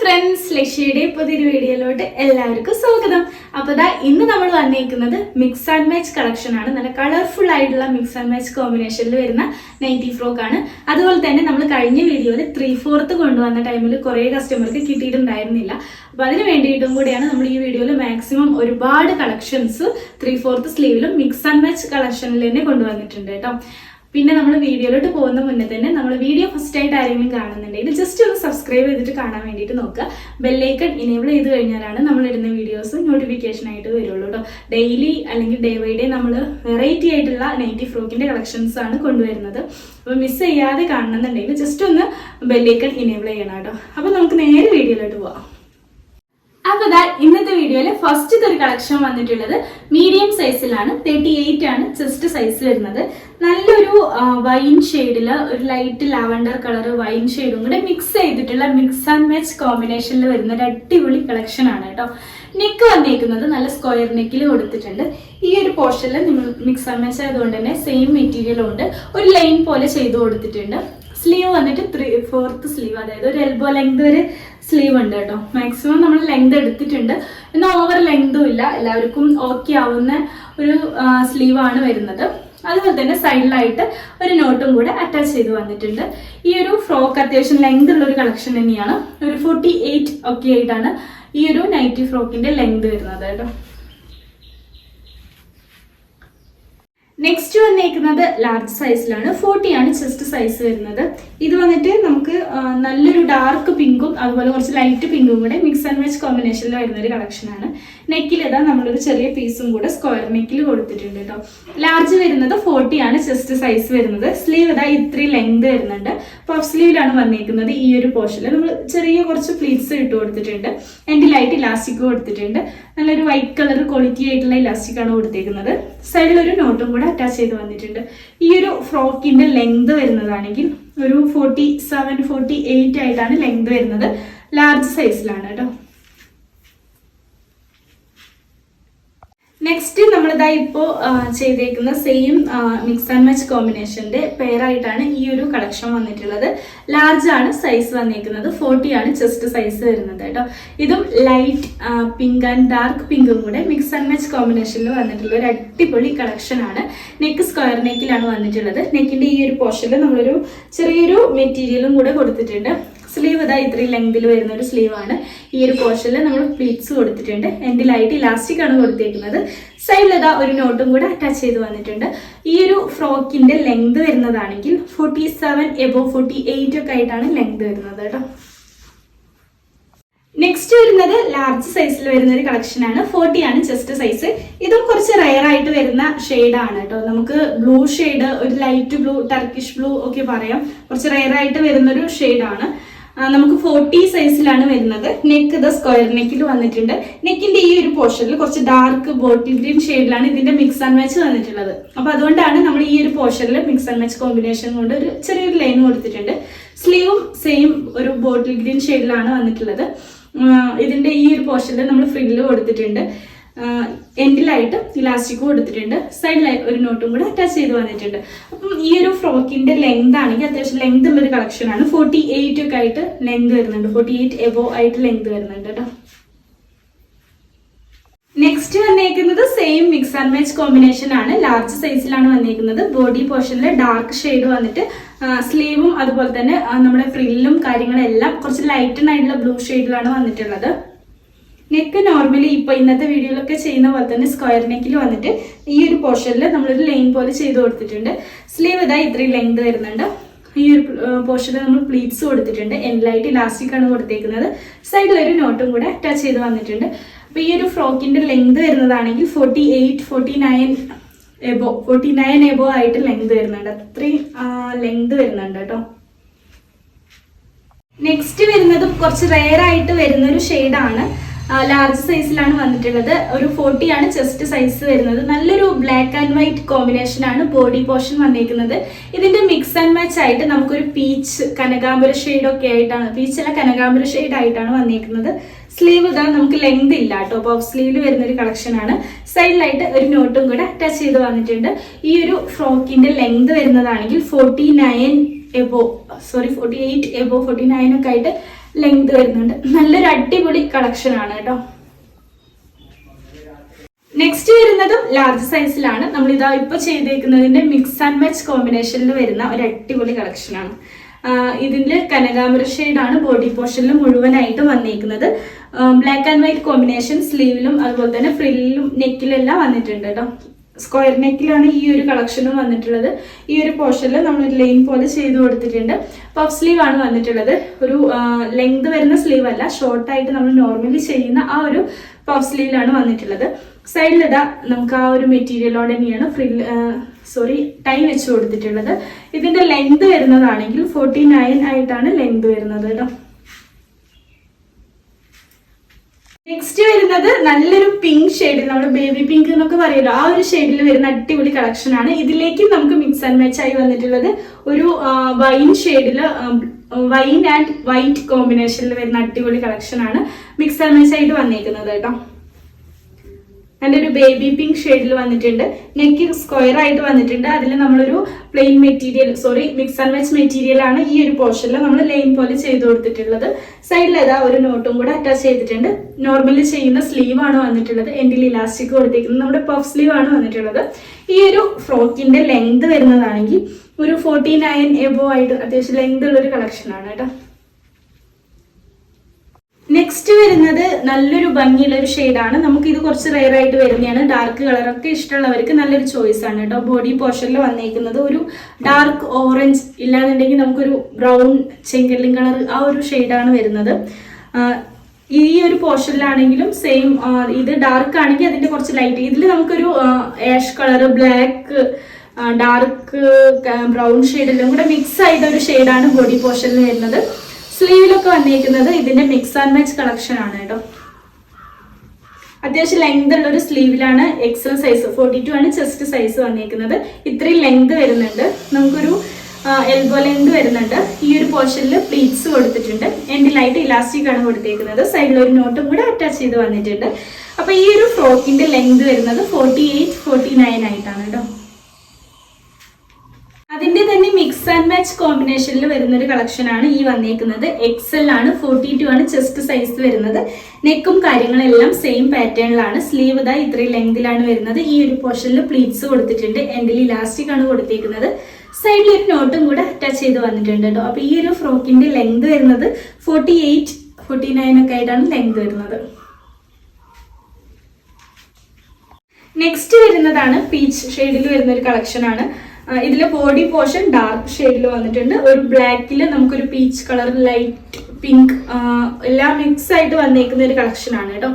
Friends ലക്ഷ്യയുടെ പുതിയൊരു വീഡിയോയിലോട്ട് എല്ലാവർക്കും സ്വാഗതം. അപ്പോൾ ദാ ഇന്ന് നമ്മൾ വന്നേക്കുന്നത് മിക്സ് ആൻഡ് മാച്ച് കളക്ഷൻ ആണ്. നല്ല കളർഫുൾ ആയിട്ടുള്ള മിക്സ് ആൻഡ് മാച്ച് കോമ്പിനേഷനിൽ വരുന്ന നൈറ്റി ഫ്രോക്ക് ആണ്. അതുപോലെ തന്നെ നമ്മൾ കഴിഞ്ഞ വീഡിയോയിൽ ത്രീ ഫോർത്ത് കൊണ്ടുവന്ന ടൈമിൽ കുറേ കസ്റ്റമർക്ക് കിട്ടിയിട്ടുണ്ടായിരുന്നില്ല. അപ്പോൾ അതിന് വേണ്ടിയിട്ടും കൂടിയാണ് നമ്മൾ ഈ വീഡിയോയിൽ മാക്സിമം ഒരുപാട് കളക്ഷൻസ് ത്രീ ഫോർത്ത് സ്ലീവിലും മിക്സ് ആൻഡ് മാച്ച് കളക്ഷനിൽ തന്നെ കൊണ്ടുവന്നിട്ടുണ്ട് കേട്ടോ. പിന്നെ നമ്മൾ വീഡിയോയിലോട്ട് പോകുന്ന മുന്നേ തന്നെ നമ്മൾ വീഡിയോ ഫസ്റ്റ് ആയിട്ട് ആരെങ്കിലും കാണുന്നുണ്ടെങ്കിൽ ജസ്റ്റ് ഒന്ന് സബ്സ്ക്രൈബ് ചെയ്തിട്ട് കാണാൻ വേണ്ടിയിട്ട് നോക്കുക. ബെല്ലൈക്കൺ ഇനേബിൾ ചെയ്ത് കഴിഞ്ഞാലാണ് നമ്മൾ ഇടുന്ന വീഡിയോസ് നോട്ടിഫിക്കേഷൻ ആയിട്ട് വരുള്ളൂ കേട്ടോ ഡെയിലി അല്ലെങ്കിൽ ഡേ ബൈ ഡേ നമ്മൾ വെറൈറ്റി ആയിട്ടുള്ള നൈറ്റി ഫ്രോക്കിന്റെ കളക്ഷൻസ് ആണ് കൊണ്ടുവരുന്നത്. അപ്പോൾ മിസ് ചെയ്യാതെ കാണണമെന്നുണ്ടെങ്കിൽ ജസ്റ്റ് ഒന്ന് ബെല്ലൈക്കൺ ഇനേബിൾ ചെയ്യണം കേട്ടോ അപ്പോൾ നമുക്ക് നേരെ വീഡിയോയിലോട്ട് പോവാം. അപ്പൊ ഇതാ ഇന്നത്തെ വീഡിയോയിൽ ഫസ്റ്റ് ഒരു കളക്ഷൻ വന്നിട്ടുള്ളത് മീഡിയം സൈസിലാണ് തേർട്ടി എയ്റ്റ് ആണ് ചെസ്റ്റ് സൈസ് വരുന്നത്. നല്ലൊരു വൈൻ ഷെയ്ഡിൽ ഒരു ലൈറ്റ് ലാവൻഡർ കളർ വൈൻ ഷെയ്ഡും കൂടെ മിക്സ് ചെയ്തിട്ടുള്ള മിക്സ് ആൻഡ് മാച്ച് കോമ്പിനേഷനിൽ വരുന്ന ഒരു അടിപൊളി കളക്ഷൻ ആണ് കേട്ടോ. നെക്ക് വന്നേക്കുന്നത് നല്ല സ്ക്വയർ നെക്കിൽ കൊടുത്തിട്ടുണ്ട്. ഈ ഒരു പോർഷനിൽ നിങ്ങൾ മിക്സ് ആൻഡ് മാച്ച് ആയതുകൊണ്ട് തന്നെ സെയിം മെറ്റീരിയൽ ഉണ്ട്. ഒരു ലൈൻ പോലെ ചെയ്തു കൊടുത്തിട്ടുണ്ട്. സ്ലീവ് വന്നിട്ട് ത്രീ ഫോർത്ത് സ്ലീവ് അതായത് ഒരു എൽബോ ലെങ്ത് വരെ സ്ലീവ് ഉണ്ട് കേട്ടോ. മാക്സിമം നമ്മൾ ലെങ്ത് എടുത്തിട്ടുണ്ട്. എന്നാൽ ഓവർ ലെങ്തും ഇല്ല. എല്ലാവർക്കും ഓക്കെ ആവുന്ന ഒരു സ്ലീവ് ആണ് വരുന്നത്. അതുപോലെ തന്നെ സൈഡിലായിട്ട് ഒരു നോട്ടും കൂടെ അറ്റാച്ച് ചെയ്ത് വന്നിട്ടുണ്ട്. ഈ ഒരു ഫ്രോക്ക് അത്യാവശ്യം ലെങ്ത് ഉള്ള ഒരു കളക്ഷൻ തന്നെയാണ്. ഒരു ഫോർട്ടി എയ്റ്റ് ഒക്കെ ആയിട്ടാണ് ഈ ഒരു നൈറ്റി ഫ്രോക്കിന്റെ ലെങ്ത് വരുന്നത് കേട്ടോ. നെക്സ്റ്റ് വന്നേക്കുന്നത് ലാർജ് സൈസിലാണ് ഫോർട്ടി ആണ് ചെസ്റ്റ് സൈസ് വരുന്നത്. ഇത് വന്നിട്ട് നമുക്ക് നല്ലൊരു ഡാർക്ക് പിങ്കും അതുപോലെ കുറച്ച് ലൈറ്റ് പിങ്കും കൂടെ മിക്സ് ആൻഡ് മാച്ച് കോമ്പിനേഷനിൽ വരുന്ന ഒരു കളക്ഷനാണ് നെക്കിൽ ഇതാ നമ്മളൊരു ചെറിയ പീസും കൂടെ സ്ക്വയർ നെക്കിൽ കൊടുത്തിട്ടുണ്ട് കേട്ടോ ലാർജ് വരുന്നത് ഫോർട്ടി ആണ് ചെസ്റ്റ് സൈസ് വരുന്നത്. സ്ലീവ് ഇതാ ഇത്രയും ലെങ്ത് വരുന്നുണ്ട്. പഫ് സ്ലീവിലാണ് വന്നേക്കുന്നത് ഈ ഒരു പോർഷനിൽ നമ്മൾ ചെറിയ കുറച്ച് പ്ലീറ്റ്സ് ഇട്ട് കൊടുത്തിട്ടുണ്ട്. എന്റെ ലൈറ്റ് ഇലാസ്റ്റിക് കൊടുത്തിട്ടുണ്ട്. നല്ലൊരു വൈറ്റ് കളർ ക്വാളിറ്റി ആയിട്ടുള്ള ഇലാസ്റ്റിക് ആണ് കൊടുത്തേക്കുന്നത് സൈഡിൽ ഒരു നോട്ടും കൂടെ അറ്റാച്ച് ചെയ്ത് വന്നിട്ടുണ്ട്. ഈ ഒരു ഫ്രോക്കിന്റെ ലെങ്ത് വരുന്നതാണെങ്കിൽ ഒരു ഫോർട്ടി സെവൻ ഫോർട്ടി എയ്റ്റ് ആയിട്ടാണ് ലെങ്ത് വരുന്നത്. ലാർജ് സൈസിലാണ് കേട്ടോ. നെക്സ്റ്റ് നമ്മളിതാ ഇപ്പോൾ ചെയ്തേക്കുന്ന സെയിം മിക്സ് ആൻഡ് മച്ച് കോമ്പിനേഷന്റെ പെയറായിട്ടാണ് ഈ ഒരു കളക്ഷൻ വന്നിട്ടുള്ളത്. ലാർജ് ആണ് സൈസ് വന്നിരിക്കുന്നത് ഫോർട്ടി ആണ് ചെസ്റ്റ് സൈസ് വരുന്നത് കേട്ടോ. ഇതും ലൈറ്റ് പിങ്ക് ആൻഡ് ഡാർക്ക് പിങ്കും കൂടെ മിക്സ് ആൻഡ് മച്ച് കോമ്പിനേഷനിൽ വന്നിട്ടുള്ള ഒരു അടിപൊളി കളക്ഷൻ ആണ്. നെക്ക് സ്ക്വയർ നെക്കിലാണ് വന്നിട്ടുള്ളത്. നെക്കിന്റെ ഈ ഒരു പോർഷനിൽ നമ്മളൊരു ചെറിയൊരു മെറ്റീരിയലും കൂടെ കൊടുത്തിട്ടുണ്ട്. സ്ലീവ് ഇതാ ഇത്രയും ലെങ്തിൽ വരുന്ന ഒരു സ്ലീവ് ആണ്. ഈ ഒരു പോർഷനിൽ നമ്മൾ പ്ലീറ്റ്സ് കൊടുത്തിട്ടുണ്ട്. എൻഡിലായിട്ട് ഇലാസ്റ്റിക് ആണ് കൊടുത്തേക്കുന്നത്. സൈഡിൽ ഇതാ ഒരു നോട്ടും കൂടെ അറ്റാച്ച് ചെയ്ത് വന്നിട്ടുണ്ട്. ഈ ഒരു ഫ്രോക്കിന്റെ length വരുന്നതാണെങ്കിൽ forty seven above forty eight ഒക്കെ ആയിട്ടാണ് ലെങ്ത് വരുന്നത് കേട്ടോ. നെക്സ്റ്റ് വരുന്നത് ലാർജ് സൈസിൽ വരുന്ന ഒരു കളക്ഷൻ ആണ്. ഫോർട്ടി ആണ് ചെസ്റ്റ് സൈസ് ഇതും കുറച്ച് റയർ ആയിട്ട് വരുന്ന ആണ് കേട്ടോ. നമുക്ക് ബ്ലൂ ഷെയ്ഡ് ഒരു ലൈറ്റ് ബ്ലൂ ടർക്കിഷ് ബ്ലൂ ഒക്കെ പറയാം. കുറച്ച് റയർ ആയിട്ട് വരുന്നൊരു ആണ്. നമുക്ക് ഫോർട്ടി സൈസിലാണ് വരുന്നത്. നെക്ക് ദ സ്ക്വയർ നെക്കിൽ വന്നിട്ടുണ്ട്. നെക്കിന്റെ ഈ ഒരു പോർഷനിൽ കുറച്ച് ഡാർക്ക് ബോട്ടിൽ ഗ്രീൻ ഷെയ്ഡിലാണ് ഇതിന്റെ മിക്സ് ആൻഡ് മാച്ച് വന്നിട്ടുള്ളത്. അപ്പൊ അതുകൊണ്ടാണ് നമ്മൾ ഈ ഒരു പോർഷനിൽ മിക്സ് ആൻഡ് മാച്ച് കോമ്പിനേഷൻ കൊണ്ട് ഒരു ചെറിയൊരു ലൈൻ കൊടുത്തിട്ടുണ്ട്. സ്ലീവും സെയിം ഒരു ബോട്ടിൽ ഗ്രീൻ ഷെയ്ഡിലാണ് വന്നിട്ടുള്ളത്. ഇതിന്റെ ഈ ഒരു പോർഷനിൽ നമ്മൾ ഫ്രില്ല് കൊടുത്തിട്ടുണ്ട്. എൻഡിലായിട്ട് ഇലാസ്റ്റിക്കും കൊടുത്തിട്ടുണ്ട് സൈഡിലായി ഒരു നോട്ടും കൂടെ അറ്റാച്ച് ചെയ്ത് വന്നിട്ടുണ്ട്. അപ്പം ഈ ഒരു ഫ്രോക്കിന്റെ ലെങ്ത് ആണെങ്കിൽ അത്യാവശ്യം ലെങ്ത് ഉള്ള ഒരു കളക്ഷൻ ആണ്. ഫോർട്ടി എയ്റ്റ് ഒക്കെ ആയിട്ട് ലെങ്ത് വരുന്നുണ്ട്. ഫോർട്ടി എയ്റ്റ് എബോ ആയിട്ട് ലെങ്ത് വരുന്നുണ്ട് കേട്ടോ. നെക്സ്റ്റ് വന്നേക്കുന്നത് same mix and match combination ആണ്. ലാർജ് സൈസിലാണ് വന്നേക്കുന്നത്. ബോഡി പോർഷനിൽ ഡാർക്ക് ഷെയ്ഡ് വന്നിട്ട് സ്ലീവും അതുപോലെ തന്നെ നമ്മുടെ ഫ്രില്ലും കാര്യങ്ങളെല്ലാം കുറച്ച് ലൈറ്റൻ ആയിട്ടുള്ള ബ്ലൂ ഷെയ്ഡിലാണ് വന്നിട്ടുള്ളത്. നെക്ക് നോർമലി ഇപ്പൊ ഇന്നത്തെ വീഡിയോയിലൊക്കെ ചെയ്യുന്ന പോലെ തന്നെ സ്ക്വയർ നെക്കിൽ വന്നിട്ട് ഈ ഒരു പോർഷനിൽ നമ്മളൊരു ലൈൻ പോലെ ചെയ്ത് കൊടുത്തിട്ടുണ്ട്. സ്ലീവ് ഇതാ ഇത്രയും ലെങ്ത് വരുന്നുണ്ട്. ഈ ഒരു പോർഷനിൽ നമ്മൾ പ്ലീറ്റ്സ് കൊടുത്തിട്ടുണ്ട്. എൻലൈറ്റ് ഇലാസ്റ്റിക് ആണ് കൊടുത്തേക്കുന്നത്. സൈഡിൽ ഒരു നോട്ടും കൂടെ ടച്ച് ചെയ്ത് വന്നിട്ടുണ്ട്. അപ്പൊ ഈ ഒരു ഫ്രോക്കിന്റെ length വരുന്നതാണെങ്കിൽ forty eight forty nine above forty nine above ആയിട്ട് ലെങ്ത് വരുന്നുണ്ട്. അത്രയും ലെങ്ത് വരുന്നുണ്ട് കേട്ടോ. നെക്സ്റ്റ് വരുന്നത് കുറച്ച് റെയർ ആയിട്ട് വരുന്ന ഒരു ഷെയ്ഡാണ് ലാർജ് സൈസിലാണ് വന്നിട്ടുള്ളത്. ഒരു ഫോർട്ടി ആണ് ചെസ്റ്റ് സൈസ് വരുന്നത്. നല്ലൊരു ബ്ലാക്ക് ആൻഡ് വൈറ്റ് കോമ്പിനേഷൻ ആണ് ബോഡി പോർഷൻ വന്നിരിക്കുന്നത് ഇതിന്റെ മിക്സ് ആൻഡ് മാച്ച് ആയിട്ട് നമുക്കൊരു പീച്ച് കനകാമ്പര ഷെയ്ഡ് ഒക്കെ ആയിട്ടാണ് പീച്ച് അല്ല കനകാമ്പര ഷെയ്ഡ് ആയിട്ടാണ് വന്നിരിക്കുന്നത് സ്ലീവ് ഇതാ നമുക്ക് ലെങ്ത് ഇല്ല കേട്ടോ. ഓഫ് സ്ലീവിൽ വരുന്ന ഒരു കളക്ഷൻ ആണ്. സൈഡിലായിട്ട് ഒരു നോട്ടും കൂടെ ടച്ച് ചെയ്ത് വന്നിട്ടുണ്ട്. ഈ ഒരു ഫ്രോക്കിന്റെ length വരുന്നതാണെങ്കിൽ forty nine above sorry forty eight above forty nine ഒക്കെ ആയിട്ട് ലെങ്ത് വരുന്നുണ്ട്. നല്ലൊരു അടിപൊളി കളക്ഷൻ ആണ് കേട്ടോ. നെക്സ്റ്റ് വരുന്നതും ലാർജ് സൈസിലാണ് നമ്മൾ ഇതാ ഇപ്പൊ ചെയ്തേക്കുന്നതിന്റെ മിക്സ് ആൻഡ് മാച്ച് കോമ്പിനേഷനിൽ വരുന്ന ഒരു അടിപൊളി കളക്ഷൻ ആണ്. ഇതിന്റെ കനകാമര ആണ്. ബോഡി പോർഷനിൽ മുഴുവനായിട്ട് വന്നിരിക്കുന്നത് ബ്ലാക്ക് ആൻഡ് വൈറ്റ് കോമ്പിനേഷൻ സ്ലീവിലും അതുപോലെ തന്നെ ഫ്രില്ലിലും നെക്കിലെല്ലാം വന്നിട്ടുണ്ട് കേട്ടോ. സ്ക്വയർ നെക്കിലാണ് ഈ ഒരു കളക്ഷനും വന്നിട്ടുള്ളത്. ഈ ഒരു പോർഷനിൽ നമ്മൾ ഒരു ലൈൻ പോലെ ചെയ്തു കൊടുത്തിട്ടുണ്ട്. പഫ് സ്ലീവ് ആണ് വന്നിട്ടുള്ളത്. ഒരു ലെങ്ത് വരുന്ന സ്ലീവ് അല്ല ഷോർട്ടായിട്ട് നമ്മൾ നോർമലി ചെയ്യുന്ന ആ ഒരു പഫ് സ്ലീവിലാണ് വന്നിട്ടുള്ളത്. സൈഡിലിടാ നമുക്ക് ആ ഒരു മെറ്റീരിയലോടെ തന്നെയാണ് ഫ്രിൽ സോറി ടൈ വെച്ച് കൊടുത്തിട്ടുള്ളത്. ഇതിന്റെ ലെങ്ത് വരുന്നതാണെങ്കിൽ ഫോർട്ടി നയൻ ആയിട്ടാണ് ലെങ്ത് വരുന്നത് കേട്ടോ നെക്സ്റ്റ് വരുന്നത് നല്ലൊരു പിങ്ക് ഷെയ്ഡിൽ നമ്മൾ ബേബി പിങ്ക് എന്നൊക്കെ പറയുമല്ലോ ആ ഒരു ഷെയ്ഡിൽ വരുന്ന അടിപൊളി കളക്ഷൻ ആണ്. ഇതിലേക്ക് നമുക്ക് മിക്സ് ആൻഡ് മാച്ച് ആയി വന്നിട്ടുള്ളത് ഒരു വൈൻ ഷെയ്ഡിൽ വൈൻ ആൻഡ് വൈറ്റ് കോമ്പിനേഷനിൽ വരുന്ന അടിപൊളി കളക്ഷൻ ആണ്. മിക്സ് ആൻഡ് മാച്ച് ആയിട്ട് വന്നേക്കുന്നത് കേട്ടോ. നല്ലൊരു ബേബി പിങ്ക് ഷെയ്ഡിൽ വന്നിട്ടുണ്ട്. നെക്ക് സ്ക്വയർ ആയിട്ട് വന്നിട്ടുണ്ട്. അതിൽ നമ്മളൊരു plain material sorry mix and match material ആണ് ഈ ഒരു പോർഷനിൽ നമ്മൾ ലൈൻ പോലെ ചെയ്ത് കൊടുത്തിട്ടുള്ളത്. സൈഡിൽ ഏതാ ഒരു നോട്ടും കൂടെ അറ്റാച്ച് ചെയ്തിട്ടുണ്ട്. നോർമലി ചെയ്യുന്ന സ്ലീവ് ആണ് വന്നിട്ടുള്ളത്. എന്റെ ഇലാസ്റ്റിക് കൊടുത്തിരിക്കുന്നത് നമ്മുടെ പഫ് സ്ലീവ് ആണ് വന്നിട്ടുള്ളത്. ഈ ഒരു ഫ്രോക്കിന്റെ ലെങ്ത് വരുന്നതാണെങ്കിൽ ഒരു ഫോർട്ടി നയൻ എബോ ആയിട്ട് അത്യാവശ്യം ലെങ്ത് ഉള്ള ഒരു കളക്ഷൻ ആണ് കേട്ടോ. നെക്സ്റ്റ് വരുന്നത് നല്ലൊരു ഭംഗിയുള്ള ഒരു ഷെയ്ഡാണ് നമുക്ക് ഇത് കുറച്ച് റെയർ ആയിട്ട് വരുന്നതാണ്. ഡാർക്ക് കളറൊക്കെ ഇഷ്ടമുള്ളവർക്ക് നല്ലൊരു ചോയ്സ് ആണ് കേട്ടോ. ബോഡി പോർഷനിൽ വന്നേക്കുന്നത് ഒരു ഡാർക്ക് ഓറഞ്ച് ഇല്ലാന്നുണ്ടെങ്കിൽ നമുക്കൊരു ബ്രൗൺ ചെങ്കല്ലും കളർ ആ ഒരു ഷെയ്ഡാണ് വരുന്നത്. ഈ ഒരു പോർഷനിലാണെങ്കിലും സെയിം ഇത് ഡാർക്ക് ആണെങ്കിൽ അതിന്റെ കുറച്ച് ലൈറ്റ് ഇതിൽ നമുക്കൊരു ash colour black dark brown ഷെയ്ഡെല്ലാം കൂടെ മിക്സ് ആയിട്ട് ഒരു ഷെയ്ഡാണ് ബോഡി പോർഷനിൽ വരുന്നത്. സ്ലീവിലൊക്കെ വന്നിരിക്കുന്നത് ഇതിന്റെ മിക്സ് ആൻഡ് മാച്ച് കളക്ഷൻ ആണ് കേട്ടോ. അത്യാവശ്യം ലെങ്ത് ഉള്ള ഒരു സ്ലീവിലാണ് എക്സൽ സൈസ് ഫോർട്ടി ടു ആണ് ചെസ്റ്റ് സൈസ് വന്നിരിക്കുന്നത് ഇത്രയും ലെങ്ത് വരുന്നുണ്ട്. നമുക്കൊരു എൽബോ ലെങ്ത് വരുന്നുണ്ട്. ഈ ഒരു പോർഷനിൽ പ്ലീറ്റ്സ് കൊടുത്തിട്ടുണ്ട്. എൻഡിലായിട്ട് ഇലാസ്റ്റിക് ആണ് കൊടുത്തിരിക്കുന്നത് സൈഡിൽ ഒരു നോട്ടും കൂടെ അറ്റാച്ച് ചെയ്ത് വന്നിട്ടുണ്ട്. അപ്പൊ ഈ ഒരു ഫ്രോക്കിന്റെ ലെങ്ത് വരുന്നത് ഫോർട്ടി എയ്റ്റ് ഫോർട്ടി നയൻ ആയിട്ടാണ് കേട്ടോ. അതിന്റെ തന്നെ മിക്സ് ആൻഡ് മാച്ച് കോമ്പിനേഷനിൽ വരുന്ന ഒരു കളക്ഷൻ ആണ് ഈ വന്നേക്കുന്നത്. എക്സൽ ആണ് ഫോർട്ടി ടു ആണ് ചെസ്റ്റ് സൈസ് വരുന്നത്. നെക്കും കാര്യങ്ങളെല്ലാം സെയിം പാറ്റേണിലാണ് സ്ലീവ് ഇതാ ഇത്രയും ലെങ്തിലാണ് വരുന്നത്. ഈ ഒരു പോർഷനിൽ പ്ലീറ്റ്സ് കൊടുത്തിട്ടുണ്ട്. എന്റെ ഇലാസ്റ്റിക് ആണ് കൊടുത്തിരിക്കുന്നത് സൈഡിൽ ഒരു നോട്ടും കൂടെ ടച്ച് ചെയ്ത് വന്നിട്ടുണ്ട് കേട്ടോ അപ്പൊ ഈ ഒരു ഫ്രോക്കിന്റെ ലെങ്ത് വരുന്നത് ഫോർട്ടി എയ്റ്റ് ഫോർട്ടി നയൻ ഒക്കെ ആയിട്ടാണ് ലെങ്ത് വരുന്നത്. നെക്സ്റ്റ് വരുന്നതാണ് പീച്ച് ഷെയ്ഡിൽ വരുന്ന ഒരു കളക്ഷൻ ആണ്. ഇതിലെ ബോഡി പോർഷൻ ഡാർക്ക് ഷെയ്ഡിൽ വന്നിട്ടുണ്ട്. ഒരു ബ്ലാക്കിൽ നമുക്കൊരു പീച്ച് കളർ ലൈറ്റ് പിങ്ക് എല്ലാം മിക്സ് ആയിട്ട് വന്നേക്കുന്ന ഒരു കളക്ഷൻ ആണ് കേട്ടോ.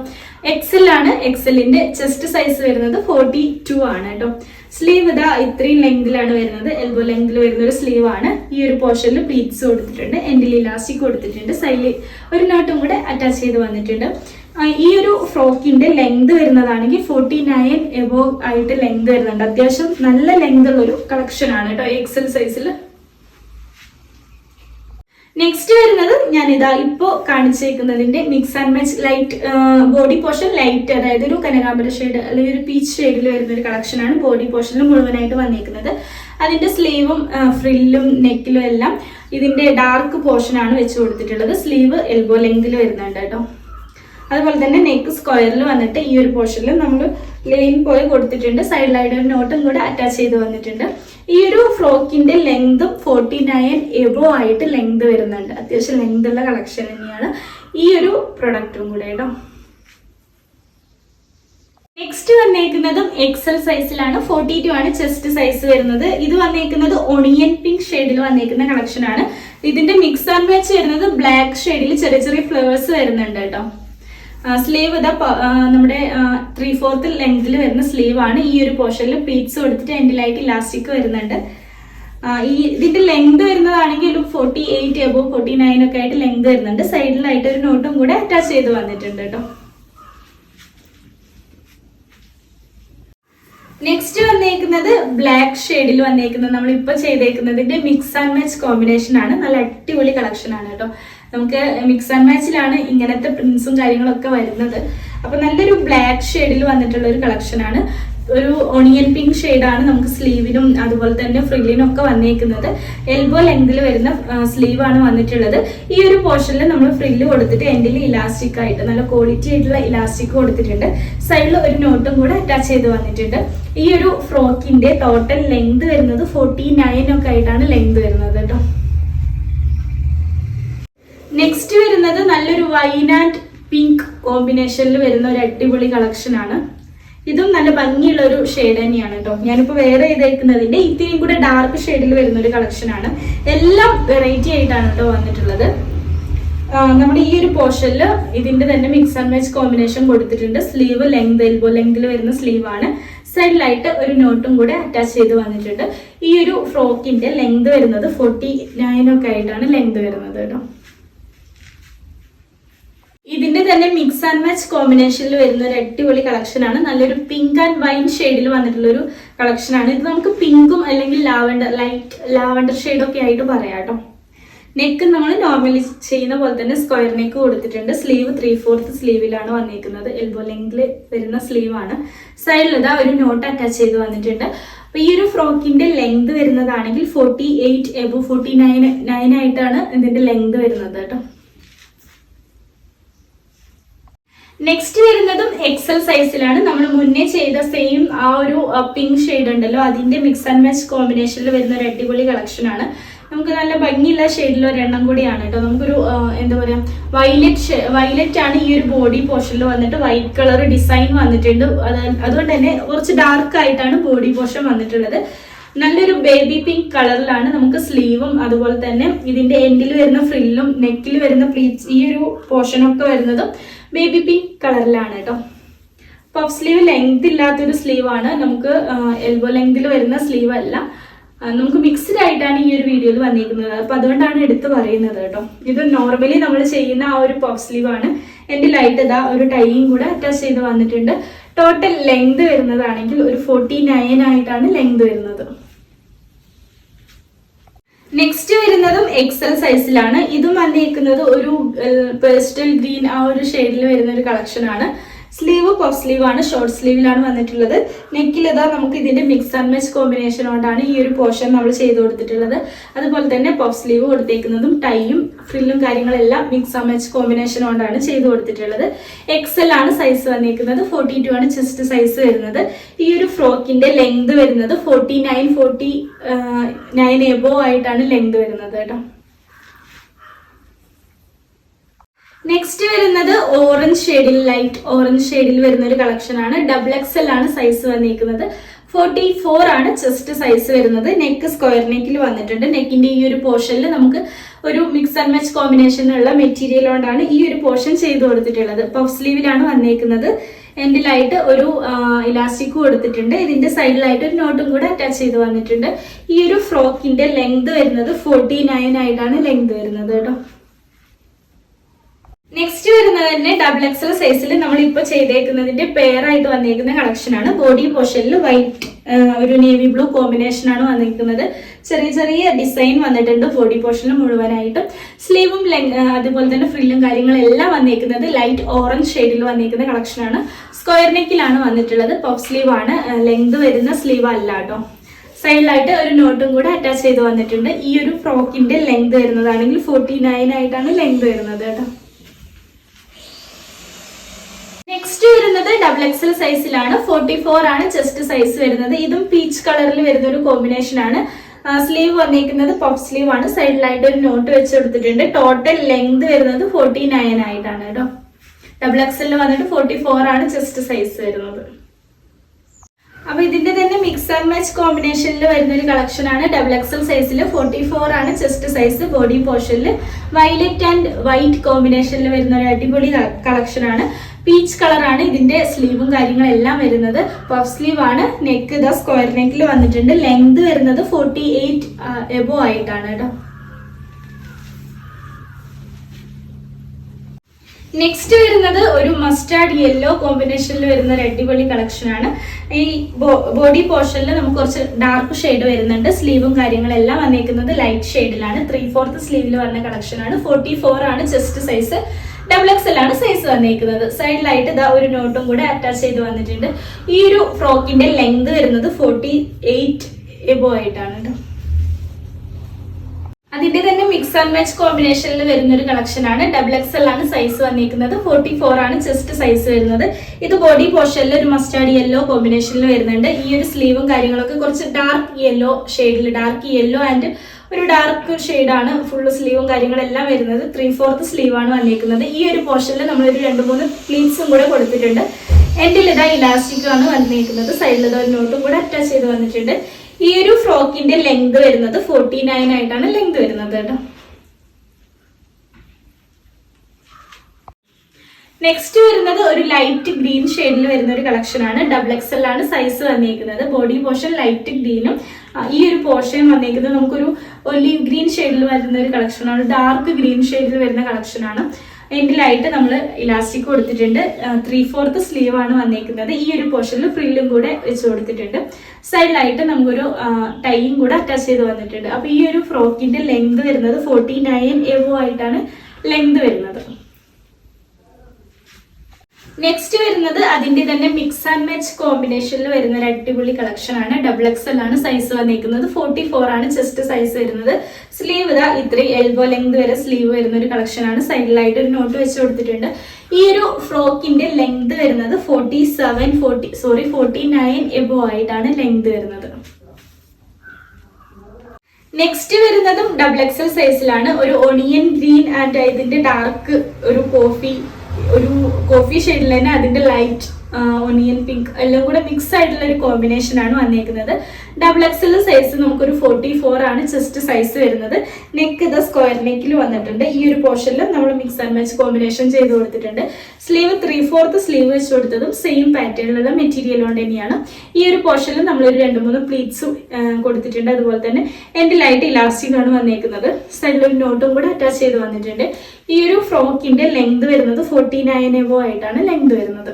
എക്സൽ ആണ്. എക്സലിന്റെ ചെസ്റ്റ് സൈസ് വരുന്നത് ഫോർട്ടി ടു ആണ് കേട്ടോ. സ്ലീവ് ഇതാ ഇത്രയും ലെങ്തിലാണ് വരുന്നത്. എൽബോ ലെങ്തിൽ വരുന്ന ഒരു സ്ലീവ് ആണ്. ഈ ഒരു പോർഷനിൽ പ്ലീറ്റ്സ് കൊടുത്തിട്ടുണ്ട്. എൻഡിൽ ഇലാസ്റ്റിക് കൊടുത്തിട്ടുണ്ട്. സൈഡിൽ ഒരു നോട്ടും കൂടെ അറ്റാച്ച് ചെയ്ത് വന്നിട്ടുണ്ട്. ഈ ഒരു ഫ്രോക്കിന്റെ ലെങ്ത് വരുന്നതാണെങ്കിൽ ഫോർട്ടി നയൻ എബോ ആയിട്ട് ലെങ്ത് വരുന്നുണ്ട്. അത്യാവശ്യം നല്ല ലെങ്ത് ഉള്ള ഒരു കളക്ഷൻ ആണ് കേട്ടോ എക്സൽ സൈസിൽ നെക്സ്റ്റ് വരുന്നത് ഞാൻ ഇതാ ഇപ്പോ കാണിച്ചേക്കുന്നതിന്റെ mix and match light body portion light അതായത് ഒരു കനകാമ്പര ഷെയ്ഡ് അല്ലെങ്കിൽ ഒരു പീച്ച് ഷെയ്ഡിൽ വരുന്ന ഒരു കളക്ഷനാണ് ബോഡി പോർഷനിൽ മുഴുവനായിട്ട് വന്നിരിക്കുന്നത് അതിന്റെ സ്ലീവും ഫ്രില്ലും നെക്കിലും എല്ലാം ഇതിന്റെ ഡാർക്ക് പോർഷൻ ആണ് വെച്ച് കൊടുത്തിട്ടുള്ളത്. സ്ലീവ് എൽബോ ലെങ്തിൽ വരുന്നുണ്ട് കേട്ടോ. അതുപോലെ തന്നെ നെക്ക് സ്ക്വയറിൽ വന്നിട്ട് ഈ ഒരു പോർഷനിൽ നമ്മൾ ലൈൻ പോയി കൊടുത്തിട്ടുണ്ട്. സൈഡിലായിട്ട് ഒരു നോട്ടും കൂടെ അറ്റാച്ച് ചെയ്ത് വന്നിട്ടുണ്ട്. ഈ ഒരു ഫ്രോക്കിന്റെ ലെങ്തും ഫോർട്ടി നയൻ എബോ ആയിട്ട് ലെങ്ത് വരുന്നുണ്ട്. അത്യാവശ്യം ലെങ്ത് ഉള്ള കളക്ഷൻ തന്നെയാണ് ഈ ഒരു പ്രൊഡക്റ്റും കൂടെ കേട്ടോ നെക്സ്റ്റ് വന്നേക്കുന്നതും എക്സൽ സൈസിലാണ് ഫോർട്ടി ടു ആണ് ചെസ്റ്റ് സൈസ് വരുന്നത്. ഇത് വന്നേക്കുന്നത് ഒണിയൻ പിങ്ക് ഷെയ്ഡിൽ വന്നേക്കുന്ന കളക്ഷൻ ആണ്. ഇതിന്റെ മിക്സ് ആൻഡ് മാച്ച് വരുന്നത് ബ്ലാക്ക് ഷെയ്ഡിൽ ചെറിയ ചെറിയ ഫ്ലവേഴ്സ് വരുന്നുണ്ട് കേട്ടോ സ്ലീവ് ഇതാ നമ്മുടെ ത്രീ ഫോർത്ത് ലെങ്തിൽ വരുന്ന സ്ലീവ് ആണ്. ഈ ഒരു പോർഷനിൽ പ്ലീറ്റ്സ് കൊടുത്തിട്ട് എൻഡിലായിട്ട് ഇലാസ്റ്റിക് വരുന്നുണ്ട്. ഈ ഇതിന്റെ ലെങ്ത് വരുന്നതാണെങ്കിൽ ഒരു forty eight above forty nine ഒക്കെ ആയിട്ട് ലെങ്ത് വരുന്നുണ്ട്. സൈഡിലായിട്ട് ഒരു നോട്ടും കൂടെ അറ്റാച്ച് ചെയ്ത് വന്നിട്ടുണ്ട് കേട്ടോ നെക്സ്റ്റ് വന്നേക്കുന്നത് ബ്ലാക്ക് ഷെയ്ഡിൽ വന്നേക്കുന്നത്. നമ്മൾ ഇപ്പൊ ചെയ്തേക്കുന്നതിന്റെ മിക്സ് ആൻഡ് മാച്ച് കോമ്പിനേഷൻ ആണ്. നല്ല അടിപൊളി കളക്ഷൻ ആണ് കേട്ടോ. നമുക്ക് മിക്സ് ആൻഡ് മാച്ചിലാണ് ഇങ്ങനത്തെ പ്രിൻസും കാര്യങ്ങളൊക്കെ വരുന്നത്. അപ്പൊ നല്ലൊരു ബ്ലാക്ക് ഷെയ്ഡിൽ വന്നിട്ടുള്ള ഒരു കളക്ഷൻ ആണ്. ഒരു ഒണിയൻ പിങ്ക് ഷെയ്ഡാണ് നമുക്ക് സ്ലീവിനും അതുപോലെ തന്നെ ഫ്രില്ലിനും ഒക്കെ വന്നേക്കുന്നത്. എൽബോ ലെങ്തിൽ വരുന്ന സ്ലീവാണ് വന്നിട്ടുള്ളത്. ഈ ഒരു പോർഷനിൽ നമ്മൾ ഫ്രില്ല് കൊടുത്തിട്ട് എന്റെ ഇലാസ്റ്റിക് ആയിട്ട് നല്ല ക്വാളിറ്റി ആയിട്ടുള്ള ഇലാസ്റ്റിക് കൊടുത്തിട്ടുണ്ട്. സൈഡിൽ ഒരു നോട്ടും കൂടെ അറ്റാച്ച് ചെയ്ത് വന്നിട്ടുണ്ട്. ഈ ഒരു ഫ്രോക്കിന്റെ ടോട്ടൽ ലെങ്ത് വരുന്നത് ഫോർട്ടി നയൻ ഒക്കെ ആയിട്ടാണ് ലെങ്ത് വരുന്നത് കേട്ടോ നെക്സ്റ്റ് വരുന്നത് നല്ലൊരു വൈനാറ്റ് പിങ്ക് കോമ്പിനേഷനിൽ വരുന്ന ഒരു അടിപൊളി കളക്ഷൻ ആണ്. ഇതും നല്ല ഭംഗിയുള്ള ഒരു ഷെയ്ഡ് തന്നെയാണ് കേട്ടോ ഞാനിപ്പോൾ വേറെ ചെയ്തേക്കുന്നതിന്റെ ഇത്തിരിയും കൂടെ ഡാർക്ക് ഷെയ്ഡിൽ വരുന്ന ഒരു കളക്ഷൻ ആണ്. എല്ലാം വെറൈറ്റി ആയിട്ടാണ് കേട്ടോ വന്നിട്ടുള്ളത്. നമ്മുടെ ഈ ഒരു പോർഷനിൽ ഇതിന്റെ തന്നെ മിക്സ് ആൻഡ് മാച്ച് കോമ്പിനേഷൻ കൊടുത്തിട്ടുണ്ട്. സ്ലീവ് ലെങ്ത് എൽബോ ലെങ്തിൽ വരുന്ന സ്ലീവ് ആണ് സൈഡിലായിട്ട് ഒരു നോട്ടും കൂടെ അറ്റാച്ച് ചെയ്ത് വന്നിട്ടുണ്ട്. ഈ ഒരു ഫ്രോക്കിന്റെ ലെങ്ത് വരുന്നത് ഫോർട്ടി നയൻ ഒക്കെ ആയിട്ടാണ് ലെങ്ത് വരുന്നത് കേട്ടോ. ഇതിന്റെ തന്നെ മിക്സ് ആൻഡ് മാച്ച് കോമ്പിനേഷനിൽ വരുന്ന ഒരു അടിപൊളി കളക്ഷനാണ് നല്ലൊരു പിങ്ക് ആൻഡ് വൈൻ ഷെയ്ഡിൽ വന്നിട്ടുള്ള ഒരു കളക്ഷൻ ആണ്. ഇത് നമുക്ക് പിങ്കും അല്ലെങ്കിൽ ലാവൻഡർ ലൈറ്റ് ലാവൻഡർ ഷെയ്ഡൊക്കെ ആയിട്ട് പറയാം കേട്ടോ. നെക്ക് നമ്മൾ നോർമലി ചെയ്യുന്ന പോലെ തന്നെ സ്ക്വയർ നെക്ക് കൊടുത്തിട്ടുണ്ട്. സ്ലീവ് ത്രീ ഫോർത്ത് സ്ലീവിലാണ് വന്നിരിക്കുന്നത് എൽബോ ലെങ്കിൽ വരുന്ന സ്ലീവ് ആണ് സൈഡിൽ ഇതാ ഒരു നോട്ട് അറ്റാച്ച് ചെയ്ത് വന്നിട്ടുണ്ട്. അപ്പൊ ഈ ഒരു ഫ്രോക്കിന്റെ length വരുന്നതാണെങ്കിൽ forty eight above forty nine nine ആയിട്ടാണ് ഇതിന്റെ ലെങ്ത് വരുന്നത് കേട്ടോ. നെക്സ്റ്റ് വരുന്നതും എക്സൽ സൈസിലാണ് നമ്മൾ മുന്നേ ചെയ്ത സെയിം ആ ഒരു പിങ്ക് ഷെയ്ഡ് ഉണ്ടല്ലോ. അതിന്റെ മിക്സ് ആൻഡ് മാച്ച് കോമ്പിനേഷനിൽ വരുന്ന ഒരു അടിപൊളി കളക്ഷൻ ആണ്. നമുക്ക് നല്ല ഭംഗിയുള്ള ഷെയ്ഡിൽ ഒരെണ്ണം കൂടിയാണ് കേട്ടോ. നമുക്കൊരു എന്താ പറയുക വൈലറ്റ് വൈലറ്റ് ആണ് ഈ ഒരു ബോഡി പോർഷനിൽ വന്നിട്ട് വൈറ്റ് കളർ ഡിസൈൻ വന്നിട്ടുണ്ട്. അതുകൊണ്ട് തന്നെ കുറച്ച് ഡാർക്ക് ആയിട്ടാണ് ബോഡി പോർഷൻ വന്നിട്ടുള്ളത്. നല്ലൊരു ബേബി പിങ്ക് കളറിലാണ് നമുക്ക് സ്ലീവും അതുപോലെ തന്നെ ഇതിന്റെ എൻഡിൽ വരുന്ന ഫ്രില്ലും നെക്കിൽ വരുന്ന പ്ലീറ്റ്സ് ഈ ഒരു പോർഷനൊക്കെ വരുന്നതും ബേബി പിങ്ക് കളറിലാണ് കേട്ടോ. പഫ് സ്ലീവ് ലെങ്ത് ഇല്ലാത്തൊരു സ്ലീവാണ് നമുക്ക് എൽബോ ലെങ്തിൽ വരുന്ന സ്ലീവ് അല്ല നമുക്ക് മിക്സ്ഡ് ആയിട്ടാണ് ഈ ഒരു വീഡിയോയിൽ വന്നിരിക്കുന്നത്. അപ്പോൾ അതുകൊണ്ടാണ് എടുത്ത് പറയുന്നത് കേട്ടോ. ഇത് നോർമലി നമ്മൾ ചെയ്യുന്ന ആ ഒരു പഫ് സ്ലീവ് ആണ്. എന്റെ ലൈറ്റ് ഇതാ ഒരു ടൈയും കൂടെ അറ്റാച്ച് ചെയ്ത് വന്നിട്ടുണ്ട്. ടോട്ടൽ ലെങ്ത് വരുന്നതാണെങ്കിൽ ഒരു ഫോർട്ടി നയൻ ആയിട്ടാണ് ലെങ്ത് വരുന്നത്. നെക്സ്റ്റ് വരുന്നതും എക്സൽ സൈസിലാണ് ഇതും വന്നിരിക്കുന്നത് ഒരു പേസ്റ്റൽ ഗ്രീൻ ആ ഒരു ഷെയ്ഡിൽ വരുന്ന ഒരു കളക്ഷനാണ് ആണ്. സ്ലീവ് പഫ് സ്ലീവ് ആണ് ഷോർട്ട് സ്ലീവിലാണ് വന്നിട്ടുള്ളത്. നെക്കിൽ ഇതാ നമുക്ക് ഇതിന്റെ മിക്സ് ആൻഡ് മാച്ച് കോമ്പിനേഷൻ കൊണ്ടാണ് ഈ ഒരു പോർഷൻ നമ്മൾ ചെയ്ത് കൊടുത്തിട്ടുള്ളത്. അതുപോലെ തന്നെ പഫ് സ്ലീവ് കൊടുത്തേക്കുന്നതും ടൈയും ഫ്രില്ലും കാര്യങ്ങളെല്ലാം മിക്സ് ആൻഡ് മാച്ച് കോമ്പിനേഷൻ കൊണ്ടാണ് ചെയ്ത് കൊടുത്തിട്ടുള്ളത്. എക്സൽ ആണ് സൈസ് വന്നിരിക്കുന്നത് ഫോർട്ടി ടു ആണ് ചെസ്റ്റ് സൈസ് വരുന്നത്. ഈ ഒരു ഫ്രോക്കിന്റെ ലെങ്ത് വരുന്നത് forty nine forty nine above ആയിട്ടാണ് ലെങ്ത് വരുന്നത് കേട്ടോ. നെക്സ്റ്റ് വരുന്നത് ഓറഞ്ച് ഷെയ്ഡിൽ ലൈറ്റ് ഓറഞ്ച് ഷെയ്ഡിൽ വരുന്ന ഒരു കളക്ഷൻ ആണ്. ഡബിൾ എക്സൽ ആണ് സൈസ് വന്നിരിക്കുന്നത് ഫോർട്ടി ഫോർ ആണ് ചെസ്റ്റ് സൈസ് വരുന്നത്. നെക്ക് സ്ക്വയർ നെക്കിൽ വന്നിട്ടുണ്ട്. നെക്കിന്റെ ഈ ഒരു പോർഷനിൽ നമുക്ക് ഒരു മിക്സ് ആൻഡ് മാച്ച് കോമ്പിനേഷനുള്ള മെറ്റീരിയൽ കൊണ്ടാണ് ഈ ഒരു പോർഷൻ ചെയ്തു കൊടുത്തിട്ടുള്ളത്. പഫ് സ്ലീവിലാണ് വന്നേക്കുന്നത്. എൻഡിലായിട്ട് ഒരു ഇലാസ്റ്റിക് കൊടുത്തിട്ടുണ്ട് ഇതിന്റെ സൈഡിലായിട്ട് ഒരു നോട്ടും കൂടെ അറ്റാച്ച് ചെയ്ത് വന്നിട്ടുണ്ട്. ഈ ഒരു ഫ്രോക്കിന്റെ ലെങ്ത് വരുന്നത് ഫോർട്ടി നയൻ ആയിട്ടാണ് ലെങ്ത് വരുന്നത് കേട്ടോ. നെക്സ്റ്റ് വരുന്നത് തന്നെ ഡബിൾ എക്സൽ സൈസിൽ നമ്മൾ ഇപ്പൊ ചെയ്തേക്കുന്നതിന്റെ പെയർ ആയിട്ട് വന്നേക്കുന്ന ആണ്. ബോഡി പോർഷനിൽ വൈറ്റ് ഒരു നേവി ബ്ലൂ കോമ്പിനേഷൻ ആണ് വന്നിരിക്കുന്നത് ചെറിയ ചെറിയ ഡിസൈൻ വന്നിട്ടുണ്ട് ബോഡി പോർഷനിൽ മുഴുവനായിട്ടും. സ്ലീവും അതുപോലെ തന്നെ ഫ്രില്ലും കാര്യങ്ങളെല്ലാം വന്നിരിക്കുന്നത് ലൈറ്റ് ഓറഞ്ച് ഷെയ്ഡിൽ വന്നിരിക്കുന്ന ആണ്. സ്ക്വയർ നെക്കിലാണ് വന്നിട്ടുള്ളത്. പഫ് സ്ലീവ് ആണ്. ലെങ്ത് വരുന്ന സ്ലീവ് അല്ല കേട്ടോ. സൈഡിലായിട്ട് ഒരു നോട്ടും കൂടെ അറ്റാച്ച് ചെയ്ത് വന്നിട്ടുണ്ട്. ഈ ഒരു ഫ്രോക്കിന്റെ ലെങ്ത് വരുന്നതാണെങ്കിൽ ഫോർട്ടി നയൻ ആയിട്ടാണ് ലെങ്ത് വരുന്നത് കേട്ടോ. നെക്സ്റ്റ് വരുന്നത് ഡബിൾ എക്സൽ സൈസിലാണ് ഫോർട്ടി ഫോർ ആണ് ചെസ്റ്റ് സൈസ് വരുന്നത്. ഇതും പീച്ച് കളറിൽ വരുന്ന ഒരു കോമ്പിനേഷൻ ആണ്. സ്ലീവ് വന്നിരിക്കുന്നത് പഫ് സ്ലീവ് ആണ്. സൈഡിലായിട്ട് ഒരു നോട്ട് വെച്ച് കൊടുത്തിട്ടുണ്ട് ടോട്ടൽ ലെങ്ത് വരുന്നത് ഫോർട്ടി നയൻ ആയിട്ടാണ് കേട്ടോ. ഡബിൾ എക്സലിൽ വന്നിട്ട് ഫോർട്ടി ഫോർ ആണ് ചെസ്റ്റ് സൈസ് വരുന്നത്. അപ്പൊ ഇതിന്റെ തന്നെ മിക്സ് ആൻഡ് മാച്ച് കോമ്പിനേഷനിൽ വരുന്ന ഒരു കളക്ഷൻ ആണ്. ഡബിൾ എക്സൽ സൈസിൽ ഫോർട്ടി ഫോർ ആണ്. ചെസ്റ്റ് സൈസ് ബോഡി പോർഷനിൽ വയലറ്റ് ആൻഡ് വൈറ്റ് കോമ്പിനേഷനിൽ വരുന്ന ഒരു അടിപൊളി കളക്ഷൻ ആണ്. പീച്ച് കളറാണ് ഇതിന്റെ സ്ലീവും കാര്യങ്ങളെല്ലാം വരുന്നത്. പഫ് സ്ലീവ് ആണ്. നെക്ക് ദ സ്ക്വയർ നെക്കിൽ വന്നിട്ടുണ്ട്. ലെങ്ത് വരുന്നത് ഫോർട്ടി എയ്റ്റ് എബോ ആയിട്ടാണ് കേട്ടോ. നെക്സ്റ്റ് വരുന്നത് ഒരു മസ്റ്റാർഡ് യെല്ലോ കോമ്പിനേഷനിൽ വരുന്ന ഒരു അടിപൊളി കളക്ഷൻ ആണ്. ഈ ബോഡി പോർഷനിൽ നമുക്ക് കുറച്ച് ഡാർക്ക് ഷെയ്ഡ് വരുന്നുണ്ട്. സ്ലീവും കാര്യങ്ങളെല്ലാം വന്നേക്കുന്നത് ലൈറ്റ് ഷെയ്ഡിലാണ് ത്രീ ഫോർത്ത് സ്ലീവിൽ വരുന്ന കളക്ഷൻ ആണ്. ഫോർട്ടി ഫോർ ആണ് ചെസ്റ്റ് സൈസ് ഡബിൾ എക്സ് ആണ് സൈസ് വന്നിരിക്കുന്നത് സൈഡിലായിട്ട് ഇതാ ഒരു നോട്ടും കൂടെ അറ്റാച്ച് ചെയ്ത് വന്നിട്ടുണ്ട്. ഈ ഒരു ഫ്രോക്കിന്റെ ലെങ്ത് വരുന്നത് ഫോർട്ടി എയ്റ്റ് എബോ ആയിട്ടാണ് കേട്ടോ ആൻഡ് മാച്ച് കോമ്പിനേഷനിൽ വരുന്ന ഒരു കളക്ഷൻ ആണ്. ഡബിൾ എക്സ് എൽ ആണ് സൈസ് വന്നിരിക്കുന്നത് ഫോർട്ടി ഫോർ ആണ് ചെസ്റ്റ് സൈസ് വരുന്നത്. ഇത് ബോഡി പോർഷനിൽ ഒരു മസ്റ്റാർഡ് യെല്ലോ കോമ്പിനേഷനിൽ വരുന്നുണ്ട്. ഈ ഒരു സ്ലീവും കാര്യങ്ങളൊക്കെ കുറച്ച് ഡാർക്ക് യെല്ലോ ഷെയ്ഡിൽ ഡാർക്ക് യെല്ലോ ആൻഡ് ഒരു ഡാർക്ക് ആണ് ഫുള്ള് സ്ലീവും കാര്യങ്ങളെല്ലാം വരുന്നത്. ത്രീ ഫോർത്ത് സ്ലീവ് ആണ് വന്നിരിക്കുന്നത് ഈ ഒരു പോർഷനിൽ നമ്മളൊരു രണ്ട് മൂന്ന് പ്ലീറ്റ്സും കൂടെ കൊടുത്തിട്ടുണ്ട്. എന്റെ ഇതാ ഇലാസ്റ്റിക് ആണ് വന്നിരിക്കുന്നത് സൈഡിൽ ഒരു നോട്ടും കൂടെ അറ്റാച്ച് ചെയ്ത് വന്നിട്ടുണ്ട്. ഈ ഒരു ഫ്രോക്കിന്റെ ലെങ്ത് വരുന്നത് ഫോർട്ടി നയൻ ആയിട്ടാണ് ലെങ്ത് വരുന്നത് കേട്ടോ. നെക്സ്റ്റ് വരുന്നത് ഒരു ലൈറ്റ് ഗ്രീൻ ഷെയ്ഡിൽ വരുന്ന ഒരു കളക്ഷൻ ആണ്. ഡബിൾ എക്സ് ആണ് സൈസ് വന്നിരിക്കുന്നത് ബോഡി പോർഷൻ ലൈറ്റ് ഗ്രീനും ഈ ഒരു പോർഷൻ വന്നിരിക്കുന്നത് നമുക്കൊരു ഒലിവ് ഗ്രീൻ ഷെയ്ഡിൽ വരുന്ന ഒരു കളക്ഷൻ ആണ്. ഡാർക്ക് ഗ്രീൻ ഷെയ്ഡിൽ വരുന്ന ആണ്. എൻഡിലായിട്ട് നമ്മൾ ഇലാസ്റ്റിക് കൊടുത്തിട്ടുണ്ട്. ത്രീ ഫോർത്ത് സ്ലീവ് ആണ് വന്നിരിക്കുന്നത് ഈ ഒരു പോർഷനിൽ ഫ്രില്ലും കൂടെ വെച്ച് കൊടുത്തിട്ടുണ്ട്. സൈഡിലായിട്ട് നമുക്കൊരു ടൈയും കൂടെ അറ്റാച്ച് ചെയ്ത് വന്നിട്ടുണ്ട്. അപ്പോൾ ഈ ഒരു ഫ്രോക്കിന്റെ ലെങ്ത് വരുന്നത് ഫോർട്ടി നയൻ എവോ ആയിട്ടാണ് ലെങ്ത് വരുന്നത്. നെക്സ്റ്റ് വരുന്നത് അതിന്റെ തന്നെ മിക്സ് ആൻഡ് മാച്ച് കോമ്പിനേഷനിൽ വരുന്ന ഒരു അടിപൊളി കളക്ഷൻ ആണ്. ഡബിൾ എക്സ് എൽ ആണ് സൈസ് വന്നിരിക്കുന്നത്. ഫോർട്ടി ഫോർ ആണ് ചെസ്റ്റ് സൈസ് വരുന്നത്. സ്ലീവ് ഇതാ ഇത്രയും എൽബോ ലെങ്ത് വരെ സ്ലീവ് വരുന്ന ഒരു കളക്ഷൻ ആണ്. സൈഡിലായിട്ട് ഒരു നോട്ട് വെച്ച് കൊടുത്തിട്ടുണ്ട്. ഈ ഒരു ഫ്രോക്കിന്റെ ലെങ്ത് വരുന്നത് forty seven forty sorry forty nine above ആയിട്ടാണ് ലെങ്ത് വരുന്നത് നെക്സ്റ്റ് വരുന്നതും ഡബിൾ എക്സൽ സൈസിലാണ് ഒരു ഒണിയൻ ഗ്രീൻ ആൻഡ് ഇതിന്റെ ഡാർക്ക് ഒരു കോഫി ഒരു കോഫി ഷെയ്ഡിൽ തന്നെ അതിന്റെ ലൈറ്റ് ഒണിയൻ പിങ്ക് എല്ലാം കൂടെ മിക്സ് ആയിട്ടുള്ള ഒരു കോമ്പിനേഷൻ ആണ് വന്നേക്കുന്നത്. ഡബിൾ എക്സൽ സൈസ് നമുക്കൊരു ഫോർട്ടി ഫോർ ആണ് ചെസ്റ്റ് സൈസ് വരുന്നത്. നെക്ക് ഇത് സ്ക്വയർ നെക്കിൽ വന്നിട്ടുണ്ട്. ഈ ഒരു പോർഷനിൽ നമ്മൾ മിക്സ് ആൻഡ് മാച്ച് കോമ്പിനേഷൻ ചെയ്ത് കൊടുത്തിട്ടുണ്ട്. സ്ലീവ് ത്രീ ഫോർത്ത് സ്ലീവ് വെച്ച് കൊടുത്തതും സെയിം പാറ്റേണിലുള്ള മെറ്റീരിയൽ കൊണ്ട് തന്നെയാണ്. ഈ ഒരു പോർഷനിൽ നമ്മളൊരു രണ്ട് മൂന്ന് പ്ലീറ്റ്സും കൊടുത്തിട്ടുണ്ട്. അതുപോലെ തന്നെ എന്റെ ലൈറ്റ് ഇലാസ്റ്റിക് ആണ് വന്നേക്കുന്നത്. സൈഡിൽ ഒരു നോട്ടും കൂടെ അറ്റാച്ച് ചെയ്ത് വന്നിട്ടുണ്ട്. ഈ ഒരു ഫ്രോക്കിന്റെ ലെങ്ത് വരുന്നത് ഫോർട്ടി നയൻ എബോ ആയിട്ടാണ് ലെങ്ത് വരുന്നത്.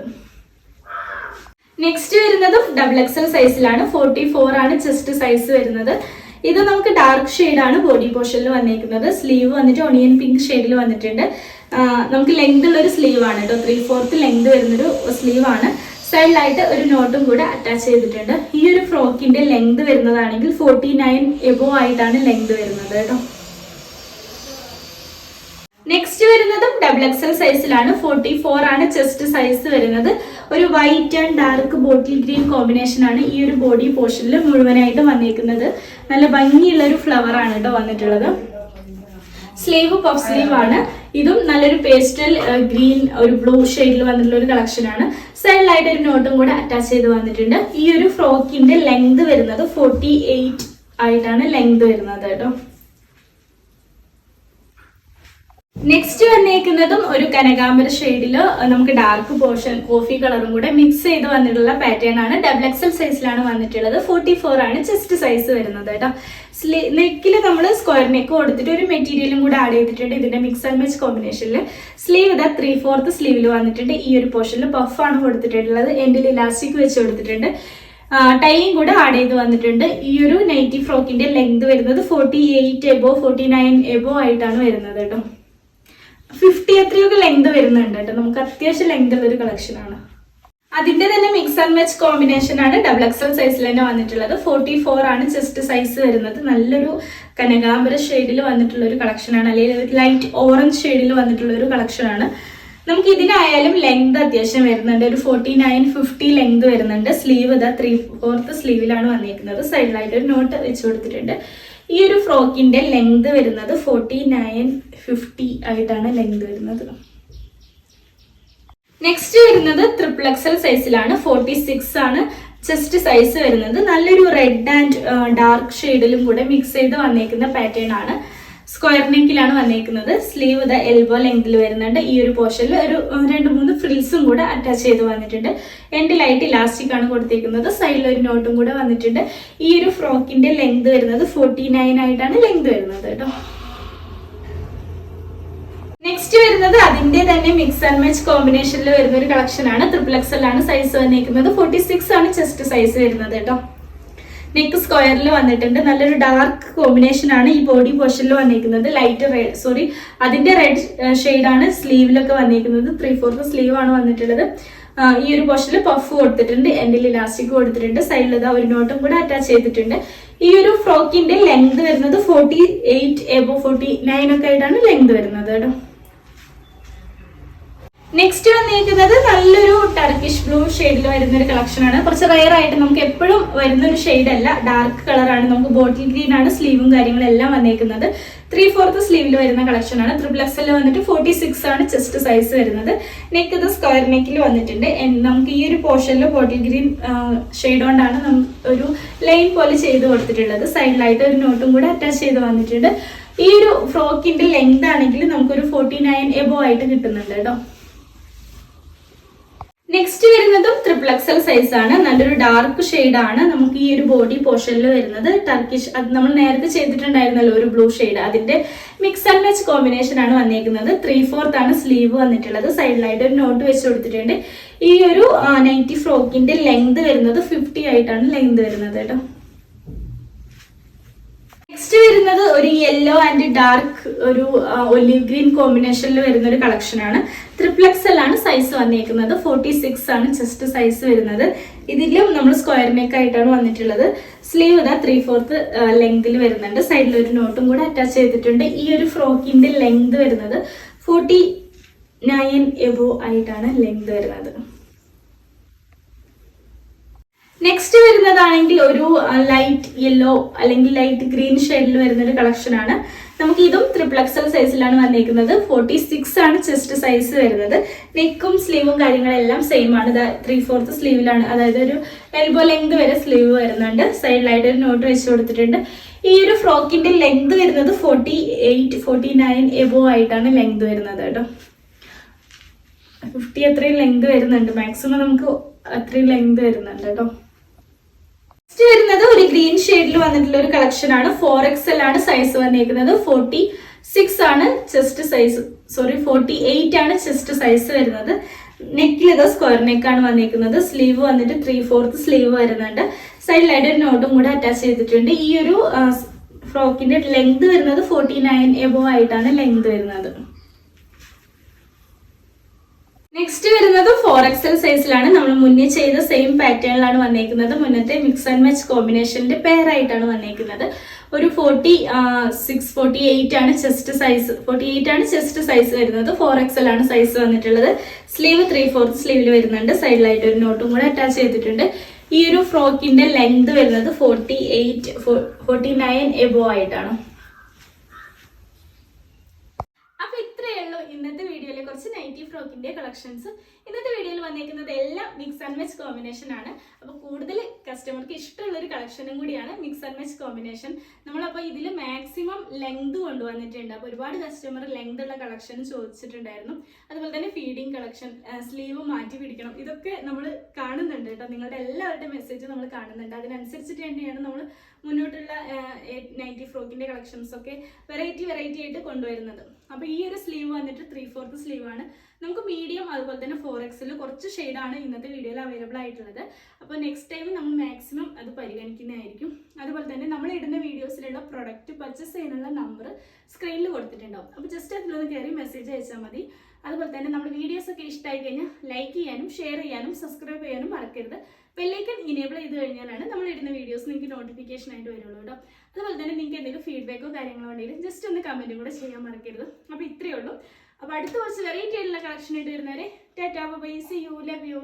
നെക്സ്റ്റ് വരുന്നത് ഡബിൾ എക്സൽ സൈസിലാണ് ഫോർട്ടി ഫോർ ആണ് ചെസ്റ്റ് സൈസ് വരുന്നത്. ഇത് നമുക്ക് ഡാർക്ക് ഷെയ്ഡാണ് ബോഡി പോർഷനിൽ വന്നിരിക്കുന്നത് സ്ലീവ് വന്നിട്ട് ഒണിയൻ പിങ്ക് ഷെയ്ഡിൽ വന്നിട്ടുണ്ട്. നമുക്ക് ലെങ്ത് ഉള്ള ഒരു സ്ലീവ് ആണ് കേട്ടോ ത്രീ ഫോർത്ത് ലെങ്ത് വരുന്നൊരു സ്ലീവ് ആണ്. സൈഡിലായിട്ട് ഒരു നോട്ടും കൂടെ അറ്റാച്ച് ചെയ്തിട്ടുണ്ട്. ഈ ഒരു ഫ്രോക്കിന്റെ ലെങ്ത് വരുന്നതാണെങ്കിൽ ഫോർട്ടി നയൻ എബോ ആയിട്ടാണ് ലെങ്ത് വരുന്നത് കേട്ടോ നെക്സ്റ്റ് വരുന്നതും ഡബിൾ എക്സൽ സൈസിലാണ് ഫോർട്ടി ഫോർ ആണ് ചെസ്റ്റ് സൈസ് വരുന്നത്. ഒരു white and dark bottle green combination ആണ് ഈ ഒരു ബോഡി പോർഷനിൽ മുഴുവനായിട്ട് വന്നിരിക്കുന്നത് നല്ല ഭംഗിയുള്ള ഒരു ഫ്ലവർ ആണ് കേട്ടോ വന്നിട്ടുള്ളത്. സ്ലീവ് പഫ് സ്ലീവ് ആണ്. ഇതും നല്ലൊരു പേസ്റ്റൽ ഗ്രീൻ ഒരു ബ്ലൂ ഷെയ്ഡിൽ വന്നിട്ടുള്ള ഒരു കളക്ഷൻ ആണ്. സൈഡിലായിട്ട് ഒരു നോട്ടും കൂടെ അറ്റാച്ച് ചെയ്ത് വന്നിട്ടുണ്ട്. ഈ ഒരു ഫ്രോക്കിന്റെ ലെങ്ത് വരുന്നത് ഫോർട്ടി ആയിട്ടാണ് ലെങ്ത് വരുന്നത് കേട്ടോ നെക്സ്റ്റ് വന്നേക്കുന്നതും ഒരു കനകാമ്പര ഷെയ്ഡിൽ നമുക്ക് ഡാർക്ക് പോർഷൻ കോഫി കളറും കൂടെ മിക്സ് ചെയ്ത് വന്നിട്ടുള്ള പാറ്റേൺ ആണ്. ഡബിൾ എക്സൽ സൈസിലാണ് വന്നിട്ടുള്ളത്. ഫോർട്ടി ഫോർ ആണ് ചെസ്റ്റ് സൈസ് വരുന്നത് കേട്ടോ. സ്ലീ നെക്കിൽ നമ്മൾ സ്ക്വയർ നെക്ക് കൊടുത്തിട്ട് ഒരു മെറ്റീരിയലും കൂടെ ആഡ് ചെയ്തിട്ടുണ്ട് ഇതിന്റെ മിക്സ് ആൻഡ് മാച്ച് കോമ്പിനേഷനിൽ സ്ലീവ് ഇതാ ത്രീ ഫോർത്ത് സ്ലീവിൽ വന്നിട്ടുണ്ട്. ഈ ഒരു പോർഷനിൽ ആണ് കൊടുത്തിട്ടുള്ളത്. എൻഡിൽ ഇലാസ്റ്റിക് വെച്ച് കൊടുത്തിട്ടുണ്ട്. ടൈയും കൂടെ ആഡ് ചെയ്ത് വന്നിട്ടുണ്ട്. ഈ ഒരു നൈറ്റി ഫ്രോക്കിന്റെ ലെങ്ത് വരുന്നത് forty eight above forty nine above ആയിട്ടാണ് വരുന്നത് കേട്ടോ. ഫിഫ്റ്റി എത്രയൊക്കെ ലെങ്ത് വരുന്നുണ്ട് കേട്ടോ. നമുക്ക് അത്യാവശ്യം ലെങ്ത് ഉള്ള ഒരു കളക്ഷൻ ആണ്. അതിന്റെ തന്നെ മിക്സ് ആൻഡ് മാച്ച് കോമ്പിനേഷൻ ആണ്. ഡബിൾ എക്സൽ സൈസിൽ തന്നെ വന്നിട്ടുള്ളത്. ഫോർട്ടി ഫോർ ആണ് ചെസ്റ്റ് സൈസ് വരുന്നത്. നല്ലൊരു കനകാംബര ഷെയ്ഡിൽ വന്നിട്ടുള്ള ഒരു കളക്ഷൻ ആണ്. അല്ലെങ്കിൽ ലൈറ്റ് ഓറഞ്ച് ഷെയ്ഡിൽ വന്നിട്ടുള്ള ഒരു കളക്ഷൻ ആണ്. നമുക്ക് ഇതിനായാലും ലെങ്ത് അത്യാവശ്യം വരുന്നുണ്ട്. ഒരു ഫോർട്ടി നയൻ ഫിഫ്റ്റി ലെങ്ത് വരുന്നുണ്ട്. സ്ലീവ് ഇതാ ത്രീ ഫോർത്ത് സ്ലീവിലാണ് വന്നിരിക്കുന്നത് സൈഡിലായിട്ട് ഒരു നോട്ട് വെച്ച് കൊടുത്തിട്ടുണ്ട്. ഈ ഒരു ഫ്രോക്കിന്റെ ലെങ്ത് വരുന്നത് ഫോർട്ടി നയൻ ഫിഫ്റ്റി ആയിട്ടാണ് ലെങ്ത് വരുന്നത്. നെക്സ്റ്റ് വരുന്നത് ട്രിപ്പിൾ എക്സൽ സൈസിലാണ് ഫോർട്ടി സിക്സ് ആണ് ചെസ്റ്റ് സൈസ് വരുന്നത്. നല്ലൊരു റെഡ് ആൻഡ് ഡാർക്ക് ഷെയ്ഡിലും കൂടെ മിക്സ് ചെയ്ത് വന്നേക്കുന്ന പാറ്റേൺ ആണ്. സ്ക്വയർ നെക്കിലാണ് വന്നേക്കുന്നത്. സ്ലീവ് ഇത് എൽബോ ലെങ്തിൽ വരുന്നുണ്ട്. ഈ ഒരു പോർഷനിൽ ഒരു രണ്ട് മൂന്ന് ഫ്രിൽസും കൂടെ അറ്റാച്ച് ചെയ്ത് വന്നിട്ടുണ്ട്. എൻഡിലായിട്ട് ഇലാസ്റ്റിക് ആണ് കൊടുത്തേക്കുന്നത്. സൈഡിൽ ഒരു നോട്ടും കൂടെ വന്നിട്ടുണ്ട്. ഈ ഒരു ഫ്രോക്കിന്റെ ലെങ്ത് വരുന്നത് ഫോർട്ടി നയൻ ആയിട്ടാണ് ലെങ്ത് വരുന്നത് കേട്ടോ. നെക്സ്റ്റ് വരുന്നത് അതിന്റെ തന്നെ മിക്സ് ആൻഡ് മാച്ച് കോമ്പിനേഷനിൽ വരുന്ന ഒരു കളക്ഷൻ ആണ്. ട്രിപ്പിൾ ആണ് സൈസ് വന്നിരിക്കുന്നത് ഫോർട്ടി സിക്സ് ആണ് ചെസ്റ്റ് സൈസ് വരുന്നത് കേട്ടോ. നെക്ക് സ്ക്വയറിൽ വന്നിട്ടുണ്ട്. നല്ലൊരു ഡാർക്ക് കോമ്പിനേഷൻ ആണ് ഈ ബോഡി പോർഷനിൽ വന്നിരിക്കുന്നത് ലൈറ്റ് റെഡ് സോറി അതിന്റെ റെഡ് ആണ് സ്ലീവിലൊക്കെ വന്നിരിക്കുന്നത് ത്രീ ഫോർത്ത് സ്ലീവ് ആണ് വന്നിട്ടുള്ളത്. ഈ ഒരു പോർഷനിൽ പഫ് കൊടുത്തിട്ടുണ്ട്. എൻഡിൽ ഇലാസ്റ്റിക് കൊടുത്തിട്ടുണ്ട്. സൈഡിൽ ഇതാ ഒരു നോട്ടും കൂടെ അറ്റാച്ച് ചെയ്തിട്ടുണ്ട്. ഈ ഒരു ഫ്രോക്കിന്റെ ലെങ്ത് വരുന്നത് forty eight above forty nine ഒക്കെ ആയിട്ടാണ് ലെങ്ത് വരുന്നത് കേട്ടോ. നെക്സ്റ്റ് വന്നിരിക്കുന്നത് നല്ലൊരു ടർക്കിഷ് ബ്ലൂ ഷെയ്ഡിൽ വരുന്ന ഒരു കളക്ഷൻ ആണ്. കുറച്ച് റയർ ആയിട്ട് നമുക്ക് എപ്പോഴും വരുന്ന ഒരു ഷെയ്ഡ് അല്ല ഡാർക്ക് കളറാണ് നമുക്ക് ബോട്ടിൽ ഗ്രീൻ ആണ്. സ്ലീവും കാര്യങ്ങളും എല്ലാം വന്നേക്കുന്നത് ത്രീ ഫോർത്ത് സ്ലീവിൽ വരുന്ന കളക്ഷൻ ആണ്. ത്രിപിൾ എക്സ് എൽ വന്നിട്ട് ഫോർട്ടി സിക്സ് ആണ് ചെസ്റ്റ് സൈസ് വരുന്നത്. നെക്ക് ഇത് സ്ക്വയർ നെക്കിൽ വന്നിട്ടുണ്ട്. നമുക്ക് ഈ ഒരു പോർഷനിൽ ബോട്ടിൽ ഗ്രീൻ ഷെയ്ഡ് കൊണ്ടാണ് ഒരു ലൈൻ പോലെ ചെയ്ത് കൊടുത്തിട്ടുള്ളത്. സൈഡിലായിട്ട് ഒരു നോട്ടും കൂടെ അറ്റാച്ച് ചെയ്ത് വന്നിട്ടുണ്ട്. ഈ ഒരു ഫ്രോക്കിന്റെ ലെങ്ത് ആണെങ്കിൽ നമുക്കൊരു ഫോർട്ടി നയൻ എബോ ആയിട്ട് കിട്ടുന്നുണ്ട് കേട്ടോ. നെക്സ്റ്റ് വരുന്നതും ട്രിപ്പിൾ എക്സൽ സൈസ് ആണ്. നല്ലൊരു ഡാർക്ക് ഷെയ്ഡ് ആണ്. നമുക്ക് ഈ ഒരു ബോഡി പോർഷനിൽ വരുന്നത് ടർക്കിഷ് അത് നമ്മൾ നേരത്തെ ചെയ്തിട്ടുണ്ടായിരുന്നല്ലോ ഒരു ബ്ലൂ ഷെയ്ഡ് അതിന്റെ മിക്സ് ആൻഡ് മാച്ച് കോമ്പിനേഷൻ ആണ് വന്നേക്കുന്നത്. ത്രീ ഫോർത്ത് ആണ് സ്ലീവ് വന്നിട്ടുള്ളത്. സൈഡിലായിട്ട് ഒരു നോട്ട് വെച്ച് കൊടുത്തിട്ടുണ്ട്. ഈ ഒരു നൈറ്റി ഫ്രോക്കിന്റെ ലെങ്ത് വരുന്നത് ഫിഫ്റ്റി ആയിട്ടാണ് ലെങ്ത് വരുന്നത് കേട്ടോ. നെക്സ്റ്റ് വരുന്നത് ഒരു യെല്ലോ ആൻഡ് ഡാർക്ക് ഒരു ഒലിവ് ഗ്രീൻ കോമ്പിനേഷനിൽ വരുന്ന ഒരു കളക്ഷൻ ആണ്. ത്രിപ്ലക്സൽ ആണ് സൈസ് വന്നിരിക്കുന്നത് ഫോർട്ടി സിക്സ് ആണ് ചെസ്റ്റ് സൈസ് വരുന്നത്. ഇതിലും നമ്മൾ സ്ക്വയർ നെക്ക് ആയിട്ടാണ് വന്നിട്ടുള്ളത്. സ്ലീവ് ഇതാ ത്രീ ഫോർത്ത് ലെങ്തിൽ വരുന്നുണ്ട്. സൈഡിൽ ഒരു നോട്ടും കൂടെ അറ്റാച്ച് ചെയ്തിട്ടുണ്ട്. ഈ ഒരു ഫ്രോക്കിന്റെ ലെങ്ത് വരുന്നത് ഫോർട്ടി നയൻ എബോ ആയിട്ടാണ് ലെങ്ത് വരുന്നത്. നെക്സ്റ്റ് വരുന്നതാണെങ്കിൽ ഒരു ലൈറ്റ് യെല്ലോ അല്ലെങ്കിൽ ലൈറ്റ് ഗ്രീൻ ഷെയ്ഡിൽ വരുന്ന ഒരു കളക്ഷൻ ആണ്. നമുക്ക് ഇതും ത്രിപ്ലക്സൽ സൈസിലാണ് വന്നിരിക്കുന്നത് ഫോർട്ടി സിക്സ് ആണ് ചെസ്റ്റ് സൈസ് വരുന്നത്. നെക്കും സ്ലീവും കാര്യങ്ങളെല്ലാം സെയിം ആണ്. ത്രീ ഫോർത്ത് സ്ലീവിലാണ് അതായത് ഒരു എൽബോ ലെങ്ത് വരെ സ്ലീവ് വരുന്നുണ്ട്. സൈഡിലായിട്ട് ഒരു നോട്ട് വെച്ച് കൊടുത്തിട്ടുണ്ട്. ഈ ഒരു ഫ്രോക്കിന്റെ ലെങ്ത് വരുന്നത് forty eight forty nine above ആയിട്ടാണ് ലെങ്ത് വരുന്നത് കേട്ടോ. ഫിഫ്റ്റി അത്രയും ലെങ്ത് വരുന്നുണ്ട്. മാക്സിമം നമുക്ക് അത്രയും ലെങ്ത് വരുന്നുണ്ട് കേട്ടോ. നെക്സ്റ്റ് വരുന്നത് ഒരു ഗ്രീൻ ഷെയ്ഡിൽ വന്നിട്ടുള്ള ഒരു കളക്ഷൻ ആണ്. ഫോർ എക്സ് ആണ് സൈസ് വന്നിരിക്കുന്നത് ഫോർട്ടി സിക്സ് ആണ് chest size sorry forty eight ആണ് ചെസ്റ്റ് സൈസ് വരുന്നത്. നെക്കിൽ ഇത് സ്ക്വയർ നെക്കാണ് വന്നിരിക്കുന്നത് സ്ലീവ് വന്നിട്ട് ത്രീ ഫോർത്ത് സ്ലീവ് വരുന്നുണ്ട് സൈഡിലായിട്ട് ഒരു നോട്ടും കൂടെ അറ്റാച്ച് ചെയ്തിട്ടുണ്ട്. ഈ ഒരു ഫ്രോക്കിന്റെ ലെങ്ത് വരുന്നത് ഫോർട്ടി നയൻ എബോ ആയിട്ടാണ് ലെങ്ത് വരുന്നത്. നെക്സ്റ്റ് വരുന്നത് ഫോർ എക്സൽ സൈസിലാണ് നമ്മൾ മുന്നേ ചെയ്ത സെയിം പാറ്റേണിലാണ് വന്നേക്കുന്നത്. മുന്നത്തെ മിക്സ് ആൻഡ് മാച്ച് കോമ്പിനേഷന്റെ പെയർ ആയിട്ടാണ് വന്നേക്കുന്നത്. ഒരു ഫോർട്ടി സിക്സ് ഫോർട്ടി എയ്റ്റ് ആണ് ചെസ്റ്റ് സൈസ് ഫോർട്ടി എയ്റ്റ് ആണ് ചെസ്റ്റ് സൈസ് വരുന്നത്. ഫോർ എക്സൽ ആണ് സൈസ് വന്നിട്ടുള്ളത്. സ്ലീവ് ത്രീ ഫോർത്ത് സ്ലീവിൽ വരുന്നുണ്ട്. സൈഡിലായിട്ട് ഒരു നോട്ടും കൂടെ അറ്റാച്ച് ചെയ്തിട്ടുണ്ട്. ഈ ഒരു ഫ്രോക്കിന്റെ ലെങ്ത് വരുന്നത് forty eight forty nine above ആയിട്ടാണ് അപ്പൊ ഇത്രയേ ഉള്ളൂ ഇന്നത്തെ വീഡിയോയിലെ കുറച്ച് ഫ്രോക്കിന്റെ കളക്ഷൻസ് ഇന്നത്തെ വീഡിയോയിൽ വന്നിരിക്കുന്നത് എല്ലാം മിക്സ് ആൻഡ് മെച്ച് കോമ്പിനേഷൻ ആണ്. അപ്പോൾ കൂടുതൽ കസ്റ്റമർക്ക് ഇഷ്ടമുള്ള ഒരു കളക്ഷനും കൂടിയാണ് മിക്സ് ആൻഡ് മെച്ച് കോമ്പിനേഷൻ നമ്മളപ്പോൾ ഇതിൽ മാക്സിമം ലെങ്ത് കൊണ്ടുവന്നിട്ടുണ്ട്. അപ്പോൾ ഒരുപാട് കസ്റ്റമർ ലെങ്ത് ഉള്ള കളക്ഷൻ ചോദിച്ചിട്ടുണ്ടായിരുന്നു. അതുപോലെ തന്നെ ഫീഡിങ് കളക്ഷൻ സ്ലീവ് മാറ്റി പിടിക്കണം. ഇതൊക്കെ നമ്മൾ കാണുന്നുണ്ട് കേട്ടോ. നിങ്ങളുടെ എല്ലാവരുടെയും മെസ്സേജ് നമ്മൾ കാണുന്നുണ്ട്. അതിനനുസരിച്ചിട്ട് തന്നെയാണ് നമ്മൾ മുന്നോട്ടുള്ള നൈറ്റി ഫ്രോക്കിന്റെ കളക്ഷൻസ് ഒക്കെ വെറൈറ്റി വെറൈറ്റി ആയിട്ട് കൊണ്ടുവരുന്നത്. അപ്പോൾ ഈ ഒരു സ്ലീവ് വന്നിട്ട് ത്രീ ഫോർത്ത് സ്ലീവ് ആണ്. നമുക്ക് മീഡിയം അതുപോലെ തന്നെ ഫോർ എക്സിൽ കുറച്ച് ഷെയ്ഡാണ് ഇന്നത്തെ വീഡിയോയിൽ അവൈലബിൾ ആയിട്ടുള്ളത്. അപ്പോൾ നെക്സ്റ്റ് ടൈം നമ്മൾ മാക്സിമം അത് പരിഗണിക്കുന്നതായിരിക്കും. അതുപോലെ തന്നെ നമ്മൾ ഇടുന്ന വീഡിയോസിലുള്ള പ്രൊഡക്റ്റ് പർച്ചേസ് ചെയ്യാനുള്ള നമ്പർ സ്ക്രീനിൽ കൊടുത്തിട്ടുണ്ടാവും. അപ്പോൾ ജസ്റ്റ് അതിലൊന്ന് കയറി മെസ്സേജ് അയച്ചാൽ മതി. അതുപോലെ തന്നെ നമ്മുടെ വീഡിയോസ് ഒക്കെ ഇഷ്ടമായി കഴിഞ്ഞാൽ ലൈക്ക് ചെയ്യാനും ഷെയർ ചെയ്യാനും സബ്സ്ക്രൈബ് ചെയ്യാനും മറക്കരുത്. ബെല്ലൈക്കൺ ഇനേബിൾ ചെയ്ത് കഴിഞ്ഞാലാണ് നമ്മൾ ഇടുന്ന വീഡിയോസ് നിങ്ങൾക്ക് നോട്ടിഫിക്കേഷൻ ആയിട്ട് വരുള്ളൂ കേട്ടോ. അതുപോലെ തന്നെ നിങ്ങൾക്ക് എന്തെങ്കിലും ഫീഡ്ബാക്കോ കാര്യങ്ങളോ ഉണ്ടെങ്കിൽ ജസ്റ്റ് ഒന്ന് കമന്റും കൂടെ ചെയ്യാൻ മറക്കരുത്. അപ്പോൾ ഇത്രയേ ഉള്ളൂ. അപ്പോൾ അടുത്ത കുറച്ച് വെറൈറ്റി ആയിട്ടുള്ള കളക്ഷൻ ആയിട്ട് വരുന്നവരെ tata bye see you love you